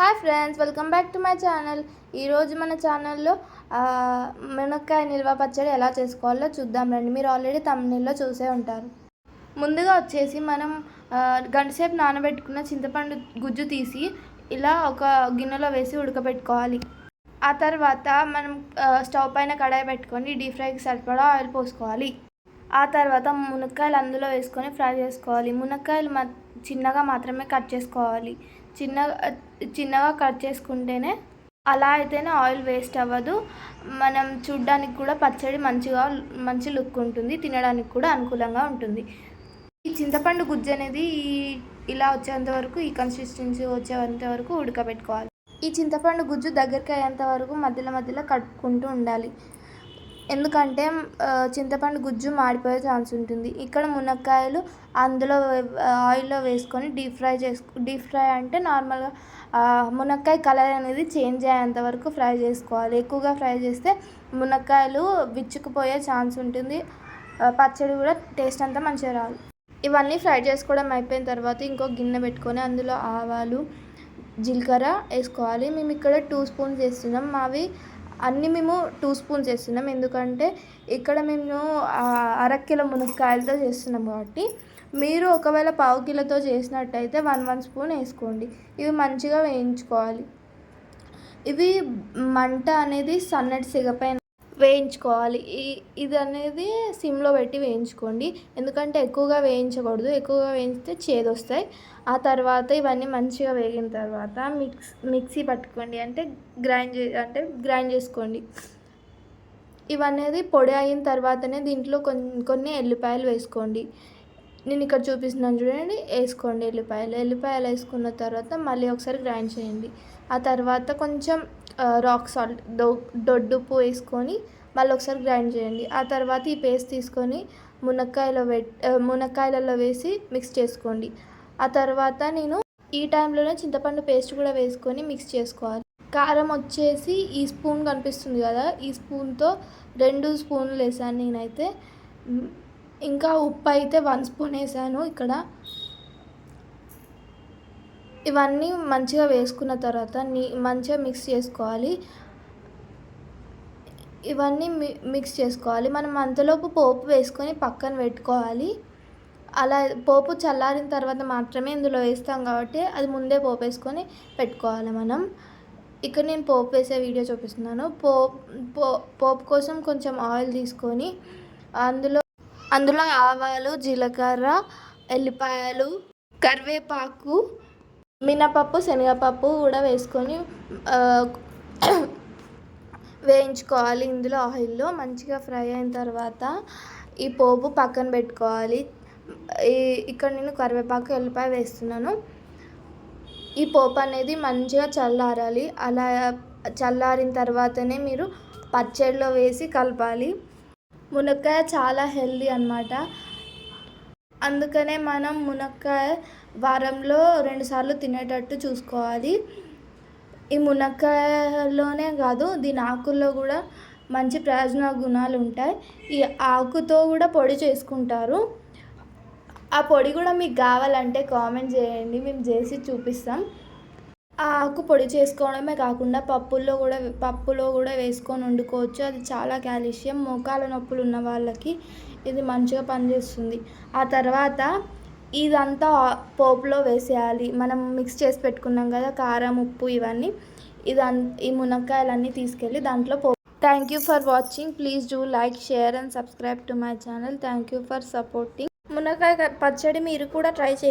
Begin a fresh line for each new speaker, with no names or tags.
Hi friends welcome back to my channel. ఈరోజు మన ఛానల్లో మునక్కాయ నిల్వ పచ్చడి ఎలా చేసుకోవాలో చూద్దాం రండి. మీరు ఆల్రెడీ తమిళలో చూసే ఉంటారు. ముందుగా వచ్చేసి మనం గంటసేపు నానబెట్టుకున్న చింతపండు గుజ్జు తీసి ఇలా ఒక గిన్నెలో వేసి ఉడకబెట్టుకోవాలి. ఆ తర్వాత మనం స్టవ్ పైన కడాయి పెట్టుకొని డీప్ ఫ్రైకి సరిపడా ఆయిల్ పోసుకోవాలి. ఆ తర్వాత మునక్కాయలు అందులో వేసుకొని ఫ్రై చేసుకోవాలి. మునక్కాయలు చిన్నగా మాత్రమే కట్ చేసుకోవాలి. చిన్న చిన్నగా కట్ చేసుకుంటేనే అలా అయితేనే ఆయిల్ వేస్ట్ అవ్వదు. మనం చూడ్డానికి కూడా పచ్చడి మంచిగా మంచి లుక్ ఉంటుంది. తినడానికి కూడా అనుకూలంగా ఉంటుంది. ఈ చింతపండు గుజ్జు అనేది ఈ ఇలా వచ్చేంత వరకు ఈ కన్సిస్టెన్సీ వచ్చేంత వరకు ఉడకబెట్టుకోవాలి. ఈ చింతపండు గుజ్జు దగ్గరికి అయ్యేంత వరకు మధ్యలో మధ్యలో కట్టుకుంటూ ఉండాలి. ఎందుకంటే చింతపండు గుజ్జు మాడిపోయే ఛాన్స్ ఉంటుంది. ఇక్కడ మునక్కాయలు అందులో ఆయిల్లో వేసుకొని డీప్ ఫ్రై చేసుకు డీప్ ఫ్రై అంటే నార్మల్గా మునక్కాయ కలర్ అనేది చేంజ్ అయ్యేంత వరకు ఫ్రై చేసుకోవాలి. ఎక్కువగా ఫ్రై చేస్తే మునక్కాయలు విచ్చుకుపోయే ఛాన్స్ ఉంటుంది. పచ్చడి కూడా టేస్ట్ అంతా మంచిగా రాదు. ఇవన్నీ ఫ్రై చేసుకోవడం అయిపోయిన తర్వాత ఇంకో గిన్నె పెట్టుకొని అందులో ఆవాలు జీలకర్ర వేసుకోవాలి. మేము ఇక్కడ టూ స్పూన్స్ వేస్తున్నాం. మావి అన్నీ మేము టూ స్పూన్స్ వేస్తున్నాం ఎందుకంటే ఇక్కడ మేము అరకిలో మునక్కాయలతో చేస్తున్నాం కాబట్టి. మీరు ఒకవేళ పావు కిలోతో చేసినట్టయితే వన్ వన్ స్పూన్ వేసుకోండి. ఇవి మంచిగా వేయించుకోవాలి. ఇవి మంట అనేది సన్నటి సిగపైన వేయించుకోవాలి. ఈ ఇది అనేది సిమ్లో పెట్టి వేయించుకోండి. ఎందుకంటే ఎక్కువగా వేయించకూడదు. ఎక్కువగా వేయించితే చేదు వస్తాయి ఆ తర్వాత ఇవన్నీ మంచిగా వేగిన తర్వాత మిక్స్ మిక్సీ పట్టుకోండి. అంటే గ్రైండ్ చే అంటే గ్రైండ్ చేసుకోండి. ఇవనేది పొడి అయిన తర్వాతనే దీంట్లో కొన్ని కొన్ని ఎల్లిపాయలు వేసుకోండి. నేను ఇక్కడ చూపిస్తున్నాను చూడండి. వేసుకోండి ఎల్లిపాయలు. ఎల్లిపాయలు వేసుకున్న తర్వాత మళ్ళీ ఒకసారి గ్రైండ్ చేయండి. ఆ తర్వాత కొంచెం రాక్ సాల్ట్ దొ దొడ్డుప్పు వేసుకొని మళ్ళీ ఒకసారి గ్రైండ్ చేయండి. ఆ తర్వాత ఈ పేస్ట్ తీసుకొని మునక్కాయలో పెట్ మునక్కాయలలో వేసి మిక్స్ చేసుకోండి. ఆ తర్వాత నేను ఈ టైంలోనే చింతపండు పేస్ట్ కూడా వేసుకొని మిక్స్ చేసుకోవాలి. కారం వచ్చేసి ఈ స్పూన్ కనిపిస్తుంది కదా ఈ స్పూన్తో రెండు స్పూన్లు వేసాను నేనైతే. ఇంకా ఉప్పు అయితే వన్ స్పూన్ వేసాను ఇక్కడ. ఇవన్నీ మంచిగా వేసుకున్న తర్వాత నీ మంచిగా మిక్స్ చేసుకోవాలి. ఇవన్నీ మి మిక్స్ చేసుకోవాలి. మనం అంతలోపు పోపు వేసుకొని పక్కన పెట్టుకోవాలి. అలా పోపు చల్లారిన తర్వాత మాత్రమే ఇందులో వేస్తాం కాబట్టి అది ముందే పోపు వేసుకొని పెట్టుకోవాలి మనం. ఇక్కడ నేను పోపు వేసే వీడియో చూపిస్తున్నాను. పో పో పోపు కోసం కొంచెం ఆయిల్ తీసుకొని అందులో అందులో ఆవాలు జీలకర్ర ఎల్లిపాయలు కరివేపాకు మినపప్పు శనగపప్పు కూడా వేసుకొని వేయించుకోవాలి ఇందులో ఆయిల్లో. మంచిగా ఫ్రై అయిన తర్వాత ఈ పోపు పక్కన పెట్టుకోవాలి. ఈ ఇక్కడ నేను కరివేపాకు ఎల్లిపాయ వేస్తున్నాను. ఈ పోపు అనేది మంచిగా చల్లారాలి. అలా చల్లారిన తర్వాతనే మీరు పచ్చడిలో వేసి కలపాలి. మునక్కాయ చాలా హెల్దీ అన్నమాట. అందుకనే మనం మునక్కాయ వారంలో రెండుసార్లు తినేటట్టు చూసుకోవాలి. ఈ మునక్కాయలోనే కాదు దీని ఆకుల్లో కూడా మంచి ప్రయోజన గుణాలు ఉంటాయి. ఈ ఆకుతో కూడా పొడి చేసుకుంటారు. ఆ పొడి కూడా మీకు కావాలంటే కామెంట్ చేయండి మేము చేసి చూపిస్తాం. ఆ ఆకు పొడి చేసుకోవడమే కాకుండా పప్పుల్లో కూడా పప్పులో కూడా వేసుకొని వండుకోవచ్చు. అది చాలా కాల్షియం. మోకాల నొప్పులు ఉన్న వాళ్ళకి ఇది మంచిగా పనిచేస్తుంది. ఆ తర్వాత ఇదంతా పోపులో వేసేయాలి. మనం మిక్స్ చేసి పెట్టుకున్నాం కదా కారం ఉప్పు ఇవన్నీ. ఇదం ఈ మునక్కాయలన్నీ తీసుకెళ్ళి దాంట్లో పోపు thank you for watching please do like share and subscribe to my channel thank you for supporting మునక్కాయ పచ్చడి మీరు కూడా ట్రై చేయండి